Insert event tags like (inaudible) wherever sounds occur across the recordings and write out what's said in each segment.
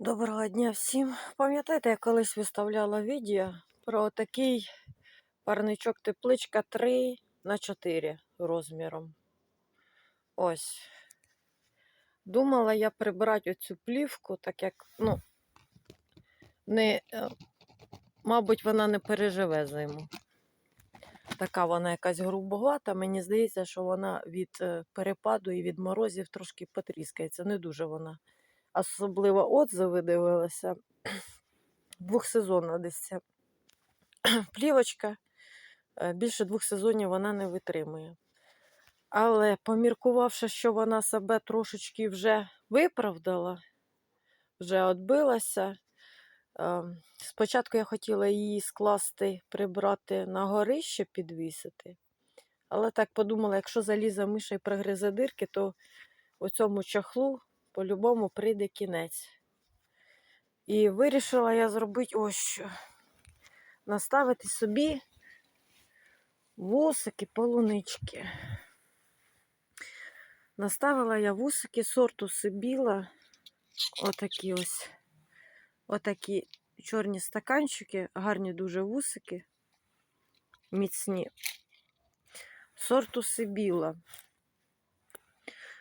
Доброго дня всім. Пам'ятаєте, я колись виставляла відео про такий парничок тепличка 3 на 4 розміром. Ось. Думала я прибрати оцю плівку, так як, ну, не, е, мабуть, вона не переживе зиму. Така вона якась грубовата. Мені здається, що вона від е, перепаду і від морозів трошки потріскається. Не дуже вона особливо отзиви дивилася. Двохсезонна десь ця плівочка. Е, Більше двох сезонів вона не витримує. Але поміркувавши, що вона себе трошечки вже виправдала, вже відбилася. е, Спочатку я хотіла її скласти, прибрати на горище, підвісити. Але так подумала, якщо залізе миша і пригризе дирки, то у цьому чахлу по-любому прийде кінець. І вирішила я зробити ось що. Наставити собі вусики полунички. Наставила я вусики сорту Сибіла. Отакі ось. Отакі чорні стаканчики, гарні дуже вусики. Міцні. Сорту Сибіла.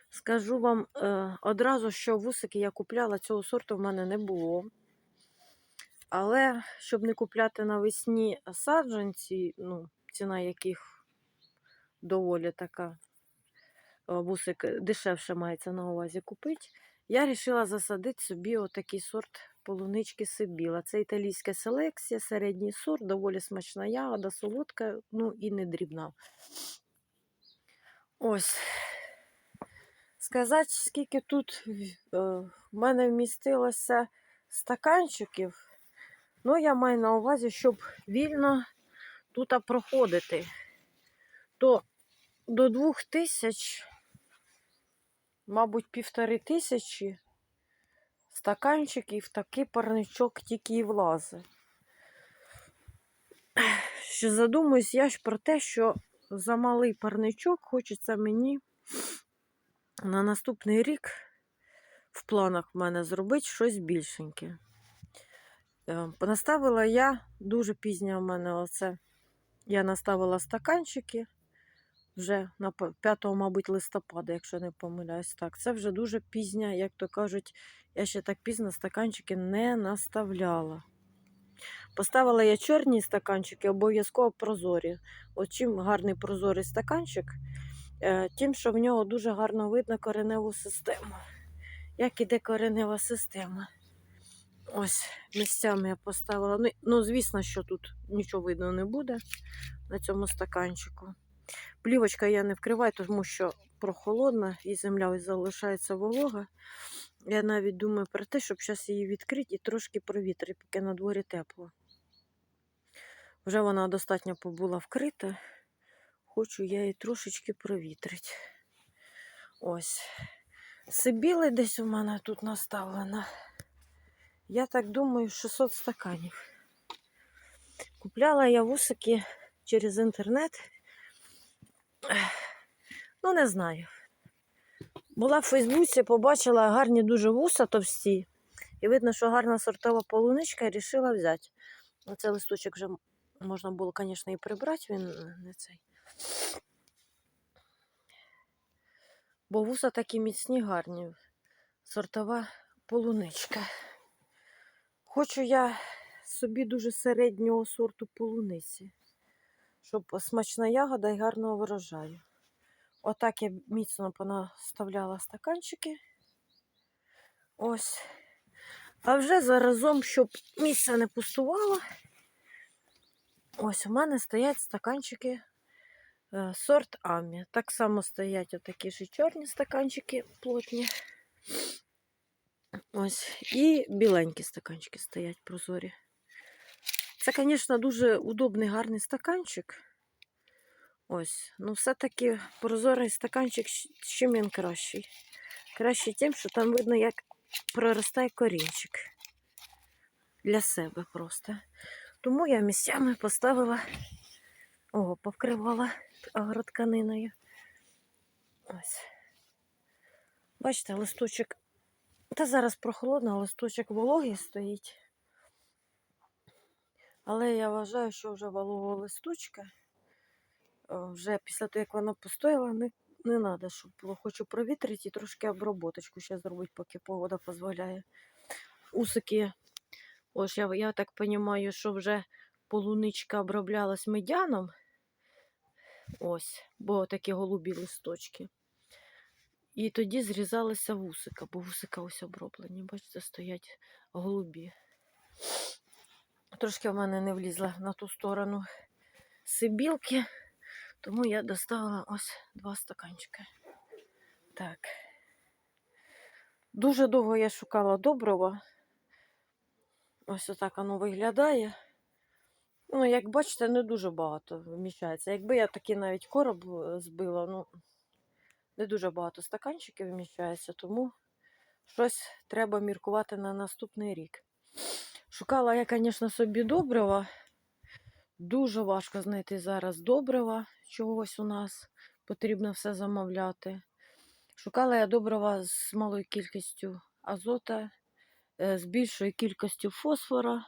Скажу вам е, одразу, що вусики я купляла, цього сорту в мене не було. Але щоб не купляти навесні саджанці, ну, ціна яких доволі така, е, вусик дешевше мається на увазі купити, я вирішила засадити собі отакий сорт полунички Сибіла. Це італійська селекція, середній сорт, доволі смачна ягода, солодка, ну і не дрібна. Ось. Сказати, скільки тут е, в мене вмістилося стаканчиків, ну, я маю на увазі, щоб вільно тут проходити, то до двох тисяч, мабуть, півтори тисячі стаканчиків такий парничок тільки і влазить. Що задумуюсь я ж про те, що за малий парничок хочеться мені на наступний рік в планах в мене зробити щось більшеньке. Е, Наставила я дуже пізня в мене оце. Я наставила стаканчики вже на 5, мабуть, листопада, якщо не помиляюсь. Так, це вже дуже пізня, як то кажуть, я ще так пізно стаканчики не наставляла. Поставила я чорні стаканчики, обов'язково прозорі. От чим гарний прозорий стаканчик, тим, що в нього дуже гарно видно кореневу систему. Як іде коренева система. Ось місцями я поставила. Ну, ну, звісно, що тут нічого видно не буде на цьому стаканчику. Плівочка я не вкриваю, тому що прохолодна і земля ось залишається волога. Я навіть думаю про те, щоб зараз її відкрити і трошки провітрити, поки на дворі тепло. Вже вона достатньо побула вкрита. Хочу я її трошечки провітрити. Ось. Сибіли десь у мене тут наставлено. Я так думаю, 600 стаканів. Купляла я вусики через інтернет. Ну, не знаю. Була в Фейсбуці, побачила гарні дуже вуса товсті. І видно, що гарна сортова полуничка і вирішила взяти. Оцей листочок вже можна було, звісно, і прибрати, він не цей. Бо вуса такі міцні, гарні. Сортова полуничка. Хочу я собі дуже середнього сорту полуниці, щоб смачна ягода і гарного врожаю. Отак я міцно понаставляла стаканчики. Ось. А вже заразом, щоб місце не пустувало, ось у мене стоять стаканчики сорт Амі. Так само стоять отакі ж чорні стаканчики плотні. Ось. І біленькі стаканчики стоять прозорі. Це, звісно, дуже удобний, гарний стаканчик. Ось. Ну, все-таки прозорий стаканчик, чим він кращий. Кращий тим, що там видно, як проростає корінчик. Для себе просто. Тому я місцями поставила, о, повкривала агротканиною. Ось. Бачите, листочок Та зараз прохолодно, листочок вологий стоїть. Але я вважаю, що вже вологого листочка, вже після того, як вона постояла, не, не треба, щоб було. Хочу провітрити і трошки оброботочку ще зробити, поки погода дозволяє. Усики, ось я, я так розумію, що вже полуничка оброблялась медяном. Ось, бо такі голубі листочки. І тоді зрізалися вусика, бо вусика ось оброблені. Бачите, стоять голубі. Трошки в мене не влізла на ту сторону сибілки, тому я доставила ось два стаканчики. Так. Дуже довго я шукала доброго. Ось отак воно виглядає. Ну, як бачите, не дуже багато вміщається. Якби я такий навіть короб е, збила, ну, не дуже багато стаканчиків вміщається, тому щось треба міркувати на наступний рік. Шукала я, звісно, собі добрива. Дуже важко знайти зараз добрива чогось у нас. Потрібно все замовляти. Шукала я добрива з малою кількістю азота, е, з більшою кількістю фосфора.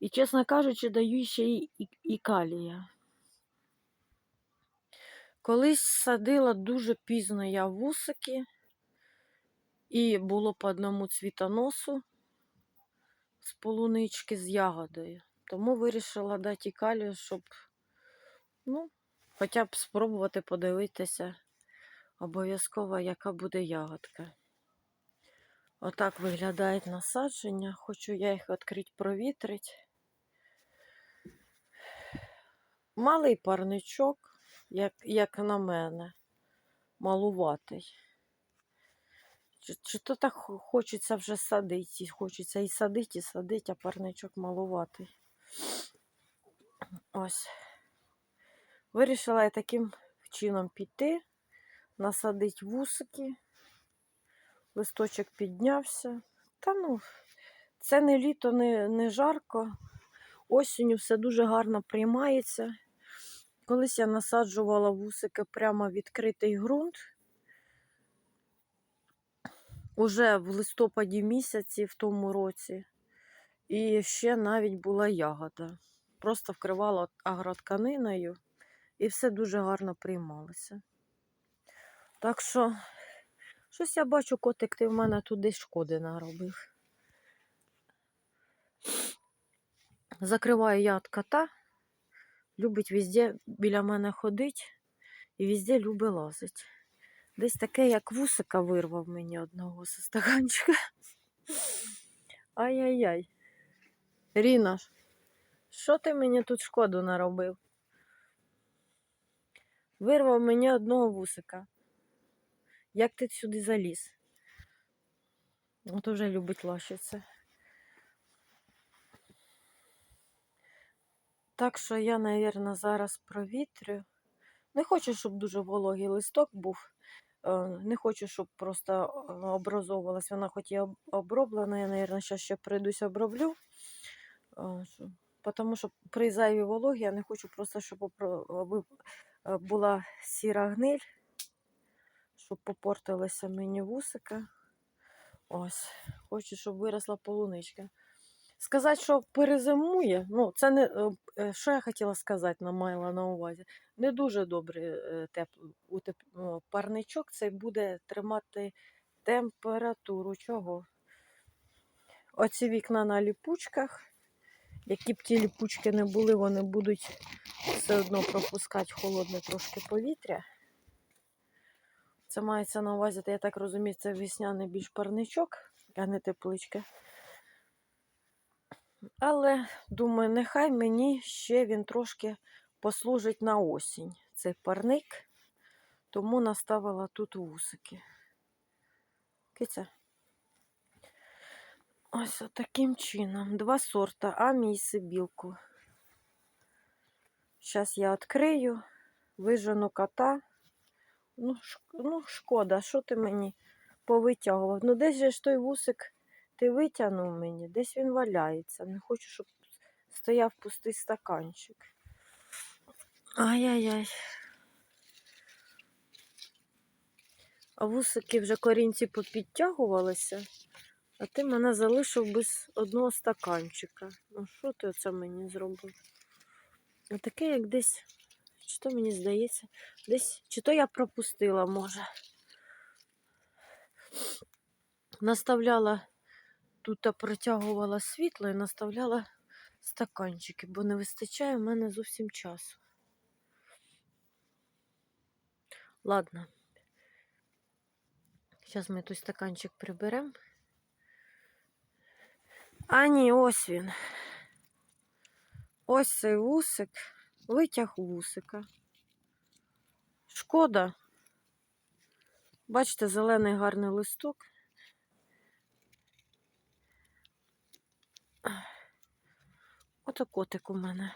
І, чесно кажучи, даю ще і, і, і калія. Колись садила дуже пізно я вусики, і було по одному цвітоносу з полунички з ягодою. Тому вирішила дати і калію, щоб ну, хоча б спробувати подивитися обов'язково, яка буде ягодка. Отак виглядають насадження. Хочу я їх відкрити провітрити. Малий парничок, як, як на мене, малуватий. Чи, чи то так хочеться вже садити, хочеться і садити, і садити, а парничок малуватий. Ось. Вирішила я таким чином піти, насадити вусики. Листочок піднявся. Та ну, це не літо, не, не жарко. Осінню все дуже гарно приймається. Колись я насаджувала вусики прямо в відкритий ґрунт. Уже в листопаді місяці в тому році. І ще навіть була ягода. Просто вкривала агротканиною і все дуже гарно приймалося. Так що, щось я бачу, котик, ти в мене туди шкоди наробив. Закриваю я від кота. Любить везде біля мене ходить і везде любить лазить. Десь таке, як вусика вирвав мені одного зі стаканчика. Ай-яй-яй. Ріна, що ти мені тут шкоду наробив? Вирвав мені одного вусика. Як ти сюди заліз? От уже любить лащиться. Так що я, мабуть, зараз провітрю. Не хочу, щоб дуже вологий листок був. Е, Не хочу, щоб просто е, образовувалась. Вона хоч і оброблена, я, мабуть, зараз ще прийдусь оброблю. Е, Тому що при зайвій вологі я не хочу просто, щоб була сіра гниль, щоб попортилися мені вусика. Ось, хочу, щоб виросла полуничка. Сказати, що перезимує, ну, це не е, е, що я хотіла сказати, на мала на увазі. Не дуже добре е, тепло, утеп... парничок цей буде тримати температуру. Чого? Оці вікна на ліпучках. Які б ті ліпучки не були, вони будуть все одно пропускати холодне трошки повітря. Це мається на увазі, я так розумію, це весняний більш парничок, а не тепличка. Але думаю, нехай мені ще він трошки послужить на осінь. Цей парник, тому наставила тут вусики. Киця. Ось таким чином. Два сорта, амі і сибілку. Зараз я відкрию, вижену кота. Ну, ну шкода, що ти мені повитягував? Ну, десь же ж той вусик ти витягнув мені, десь він валяється. Не хочу, щоб стояв пустий стаканчик. Ай-яй-яй. А вусики вже корінці попідтягувалися. А ти мене залишив без одного стаканчика. Ну що ти оце мені зробив? А таке, як десь, чи то мені здається, десь, чи то я пропустила, може. Наставляла, тут протягувала світло і наставляла стаканчики, бо не вистачає в мене зовсім часу. Ладно. Зараз ми той стаканчик приберемо. А ні, ось він. Ось цей вусик. Витяг вусика. Шкода. Бачите, зелений гарний листок. Ото котик у мене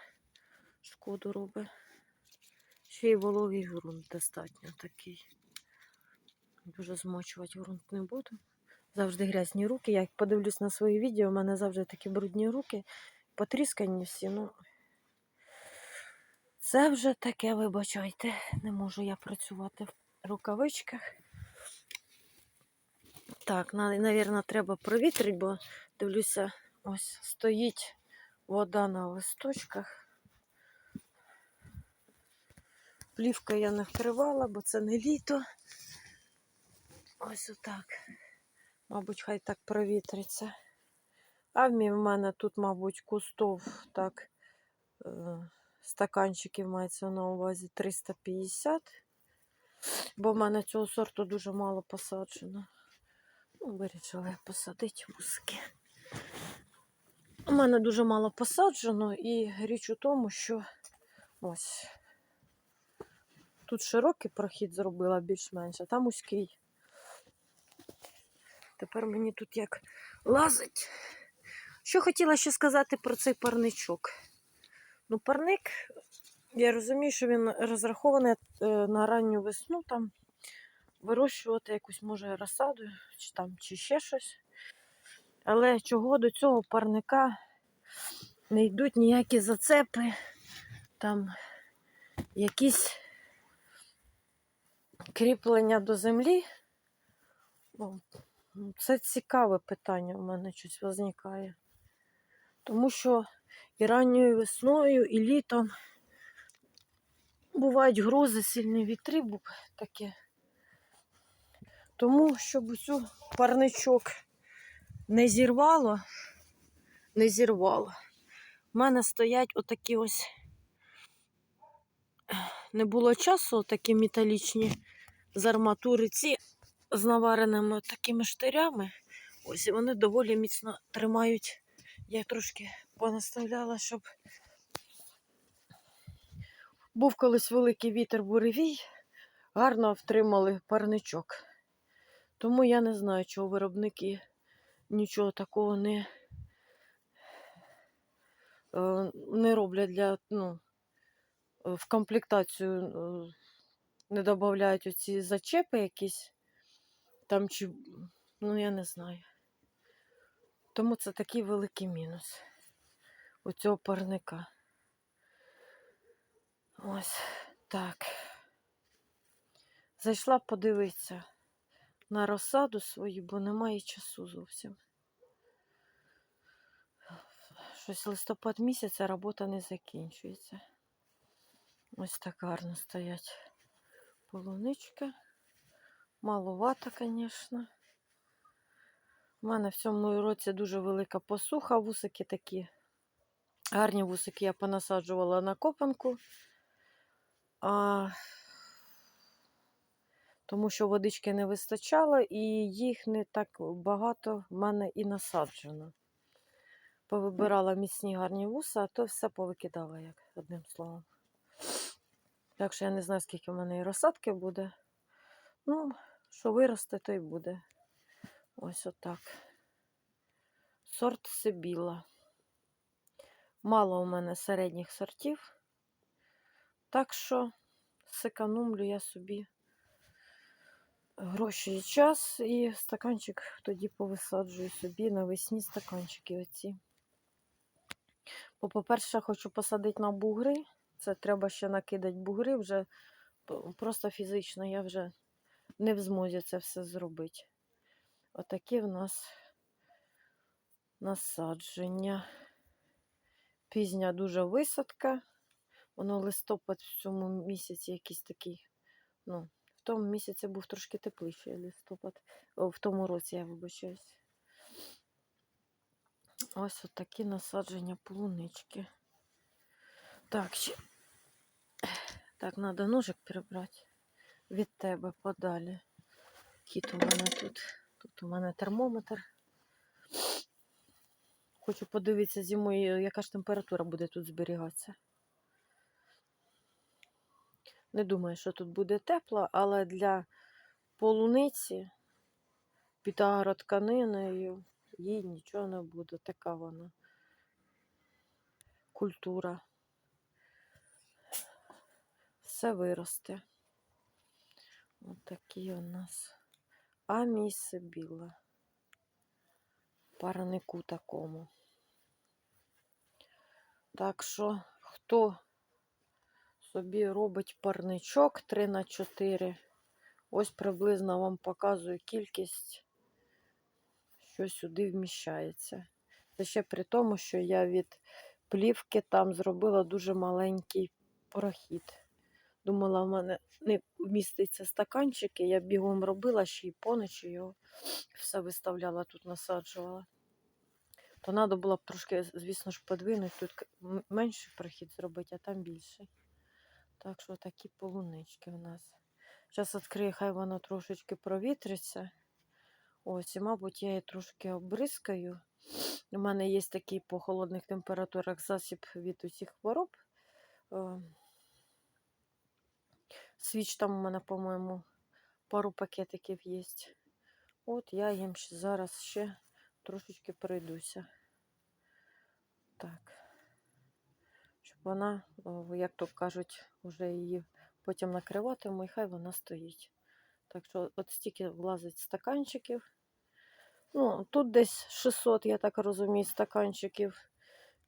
шкоду робить. Ще й вологий ґрунт достатньо такий. Дуже змочувати ґрунт не буду. Завжди грязні руки. Я подивлюсь на свої відео, у мене завжди такі брудні руки, потріскані всі. Ну, це вже таке, вибачайте. Не можу я працювати в рукавичках. Так, навірно, треба провітрити, бо дивлюся, ось стоїть вода на листочках. Плівка я не вкривала, бо це не літо. Ось отак. Мабуть, хай так провітриться. А в мене тут, мабуть, кустов так, е, стаканчиків мається на увазі 350. Бо в мене цього сорту дуже мало посаджено. Ну, вирішила посадити вузки. У мене дуже мало посаджено, і річ у тому, що ось тут широкий прохід зробила більш-менш, а там вузький. Тепер мені тут як лазить. Що хотіла ще сказати про цей парничок? Ну, парник, я розумію, що він розрахований е, на ранню весну, там вирощувати якусь, може, розсаду, чи там, чи ще щось. Але чого до цього парника не йдуть ніякі зацепи, там якісь кріплення до землі. Ну, Це цікаве питання у мене щось виникає. Тому що і ранньою весною, і літом бувають грози, сильні вітри, таке. Тому, щоб цю парничок не зірвало, не зірвало. У мене стоять отакі ось. Не було часу, такі металічні з арматури ці з навареними такими штирями. Ось і вони доволі міцно тримають. Я трошки понаставляла, щоб був колись великий вітер буревій, гарно втримали парничок. Тому я не знаю, чого виробники нічого такого не, е, не роблять для, ну, е, в комплектацію е, не додають оці зачепи якісь. Там чи, ну я не знаю. Тому це такий великий мінус у цього парника. Ось так. Зайшла подивитися на розсаду свою, бо немає часу зовсім. Щось листопад місяць, а робота не закінчується. Ось так гарно стоять полуничка. Маловато, звісно. У мене в цьому році дуже велика посуха, вусики такі. Гарні вусики я понасаджувала на копанку. А... Тому що водички не вистачало і їх не так багато в мене і насаджено. Повибирала міцні гарні вуса, а то все повикидала, як одним словом. Так що я не знаю, скільки в мене і розсадки буде. Ну, що виросте, то й буде. Ось отак. Сорт Сибіла. Мало у мене середніх сортів. Так що секономлю я собі гроші і час, і стаканчик тоді повисаджую собі навесні стаканчики оці. Бо, по-перше, хочу посадити на бугри. Це треба ще накидати бугри, вже просто фізично я вже не в змозі це все зробити. Отакі в нас насадження. Пізня дуже висадка. Воно листопад в цьому місяці якийсь такий. Ну, тому місяці був трошки тепліший листопад. О, в тому році я вибачаюсь. Ось от такі насадження полунички. Так, ще. Так, треба ножик прибрати від тебе подалі. Кіт у мене тут. Тут у мене термометр. Хочу подивитися зимою, яка ж температура буде тут зберігатися. Не думаю, що тут буде тепло, але для полуниці під агротканиною їй нічого не буде. Така вона культура. Все виросте. Ось такі у нас амісибіла. Парнику такому. Так що, хто собі робить парничок 3 на 4 ось приблизно вам показую кількість, що сюди вміщається. Це ще при тому, що я від плівки там зробила дуже маленький прохід. Думала, в мене не вміститься стаканчики. Я бігом робила ще й поночі його все виставляла, тут насаджувала. То треба було б трошки, звісно ж, подвинути. Тут менший прохід зробити, а там більший. Так що такі полунички в нас. Зараз відкрию, хай воно трошечки провітриться. Ось, і, мабуть, я її трошки обризкаю. У мене є такий по холодних температурах засіб від усіх хвороб. Е, Свіч там у мене, по-моєму, пару пакетиків є. От я їм зараз ще трошечки пройдуся. Так. Вона, як то кажуть, вже її потім накриватиму, і хай вона стоїть. Так що от стільки влазить стаканчиків. Ну, тут десь 600, я так розумію, стаканчиків.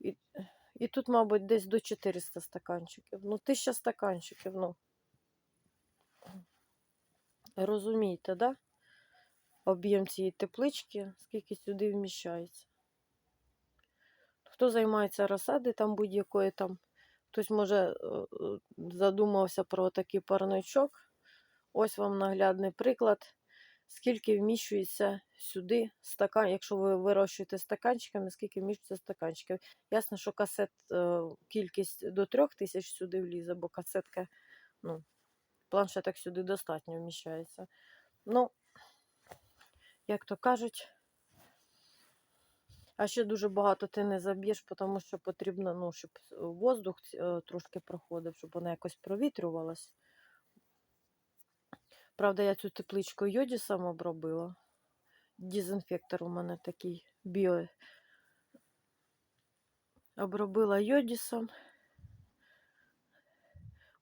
І, і тут, мабуть, десь до 400 стаканчиків. Ну, 1000 стаканчиків, ну. Розумієте, да? Об'єм цієї теплички, скільки сюди вміщається. Хто займається розсади там будь-якої там, хтось може е, е, задумався про такий парничок. Ось вам наглядний приклад, скільки вміщується сюди стакан, якщо ви вирощуєте стаканчиками, скільки вміщується стаканчиків. Ясно, що касет е, кількість до трьох тисяч сюди влізе, бо касетка, ну, планшеток сюди достатньо вміщається. Ну, як то кажуть, а ще дуже багато ти не заб'єш, тому що потрібно, ну, щоб воздух е, трошки проходив, щоб вона якось провітрювалась. Правда, я цю тепличку йодісом обробила. Дезінфектор у мене такий біо. Обробила йодісом.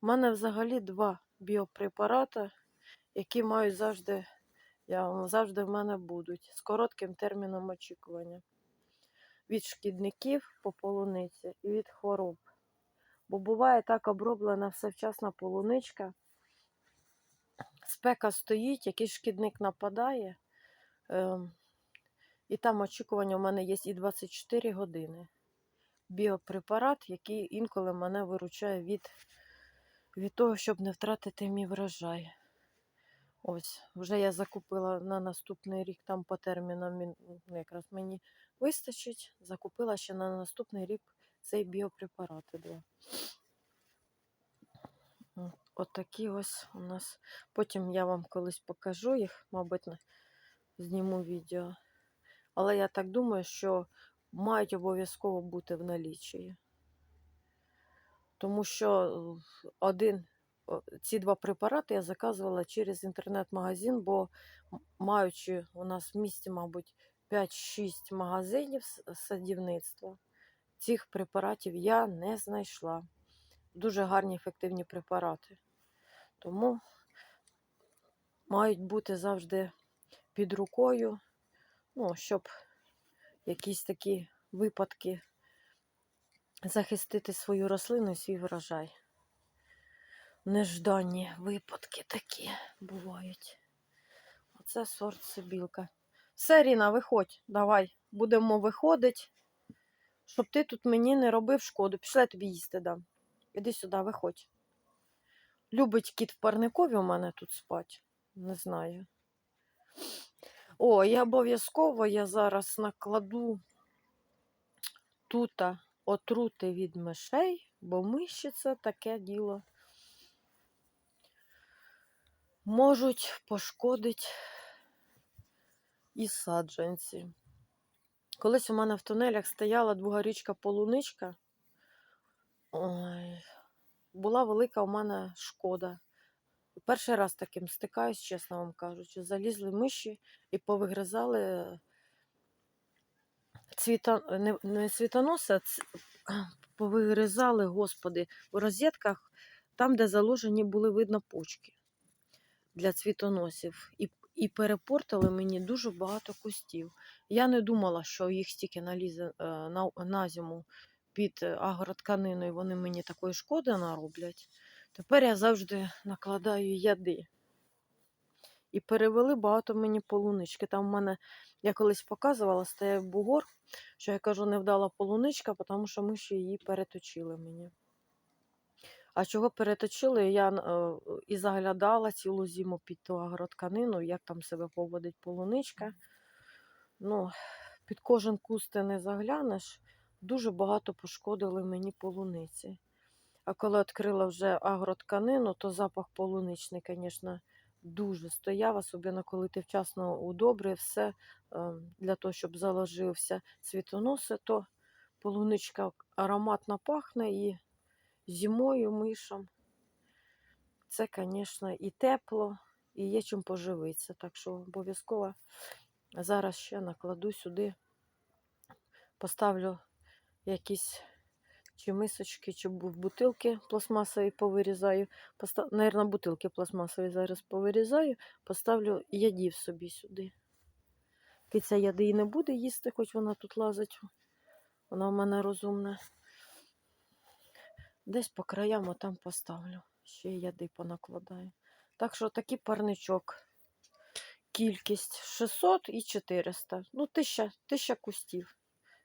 У мене взагалі два біопрепарати, які мають завжди, я, завжди в мене будуть з коротким терміном очікування. Від шкідників по полуниці і від хвороб. Бо буває так оброблена всевчасна полуничка. Спека стоїть, якийсь шкідник нападає. Ем, і там очікування у мене є і 24 години. Біопрепарат, який інколи мене виручає від, від того, щоб не втратити мій врожай. Ось, вже я закупила на наступний рік, там по термінам ну, якраз мені вистачить. Закупила ще на наступний рік цей біопрепарати два. От- Отакі ось у нас. Потім я вам колись покажу їх, мабуть, зніму відео. Але я так думаю, що мають обов'язково бути в наліччі. Тому що е, один, ці два препарати я заказувала через інтернет-магазин, бо маючи у нас в місті, мабуть, 5-6 магазинів садівництва, цих препаратів я не знайшла. Дуже гарні ефективні препарати. Тому мають бути завжди під рукою, ну, щоб якісь такі випадки захистити свою рослину і свій врожай. Неждані випадки такі бувають. Оце сорт Сибілка. Все, Ріна, виходь, давай, будемо виходити, щоб ти тут мені не робив шкоду. Пішли, я тобі їсти дам. Іди сюди, виходь. Любить кіт в парникові у мене тут спать. Не знаю. О, і обов'язково я зараз накладу тут отрути від мишей, бо миші це таке діло. Можуть пошкодити і саджанці. Колись у мене в тунелях стояла двогарічка полуничка. Ой, була велика у мене шкода. Перший раз таким стикаюсь, чесно вам кажучи. Залізли миші і повигризали цвіта... не, не цвітоноси, а ц... (clears throat) повигризали, господи, у розетках, там, де заложені були видно почки для цвітоносів. І, і перепортили мені дуже багато кустів. Я не думала, що їх стільки налізе е, на, на зиму під е, агротканиною, і вони мені такої шкоди нароблять. Тепер я завжди накладаю яди. І перевели багато мені полунички. Там в мене, я колись показувала, стояв бугор, що я кажу, невдала полуничка, тому що миші її переточили мені. А чого переточили, я е, і заглядала цілу зиму під ту агротканину, як там себе поводить полуничка. Ну, під кожен куст ти не заглянеш, дуже багато пошкодили мені полуниці. А коли відкрила вже агротканину, то запах полуничний, звісно, дуже стояв, особливо коли ти вчасно удобрив все е, для того, щоб заложився цвітоноси, то полуничка ароматно пахне і зимою мишам. Це, звісно, і тепло, і є чим поживитися. Так що обов'язково зараз ще накладу сюди, поставлю якісь чи мисочки, чи бу- бутилки пластмасові повирізаю. Постав... Наверно, бутилки пластмасові зараз повирізаю, поставлю ядів собі сюди. Киця яди і не буде їсти, хоч вона тут лазить. Вона в мене розумна. Десь по краям отам поставлю. Ще яди понакладаю. Так що такий парничок. Кількість 600 і 400. Ну, 1000, 1000 кустів.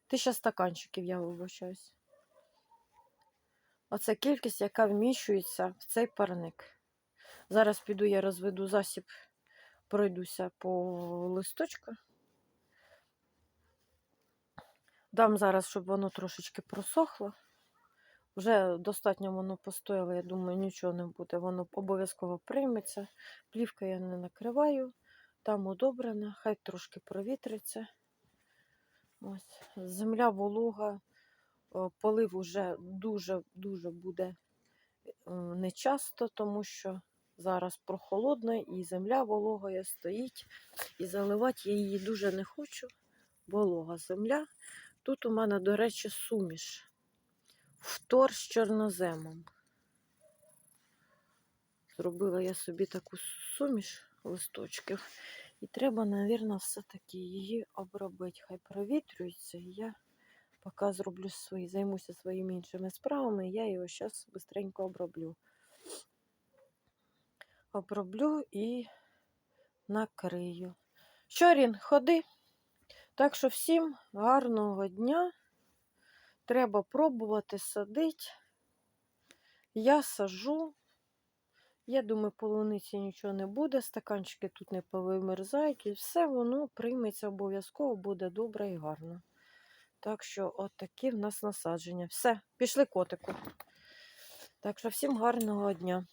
1000 стаканчиків, я вибачаюсь. Оце кількість, яка вміщується в цей парник. Зараз піду, я розведу засіб, пройдуся по листочку. Дам зараз, щоб воно трошечки просохло. Вже достатньо воно постояло, я думаю, нічого не буде. Воно обов'язково прийметься. Плівка я не накриваю, там удобрена, хай трошки провітриться. Ось. Земля волога, полив уже дуже-дуже буде е, нечасто, тому що зараз прохолодно і земля вологая стоїть. І заливати я її дуже не хочу. Волога земля. Тут у мене, до речі, суміш. Втор з чорноземом. Зробила я собі таку суміш листочків. І треба, мабуть, все-таки її обробити. Хай провітрюється. І я поки зроблю свої, займуся своїми іншими справами, я його зараз швидко оброблю. Оброблю і накрию. Що, Рін, ходи. Так що всім гарного дня. Треба пробувати садити. Я сажу. Я думаю, полуниці нічого не буде, стаканчики тут не повимерзають, і все воно прийметься обов'язково, буде добре і гарно. Так що, от такі в нас насадження. Все, пішли котику. Так що, всім гарного дня.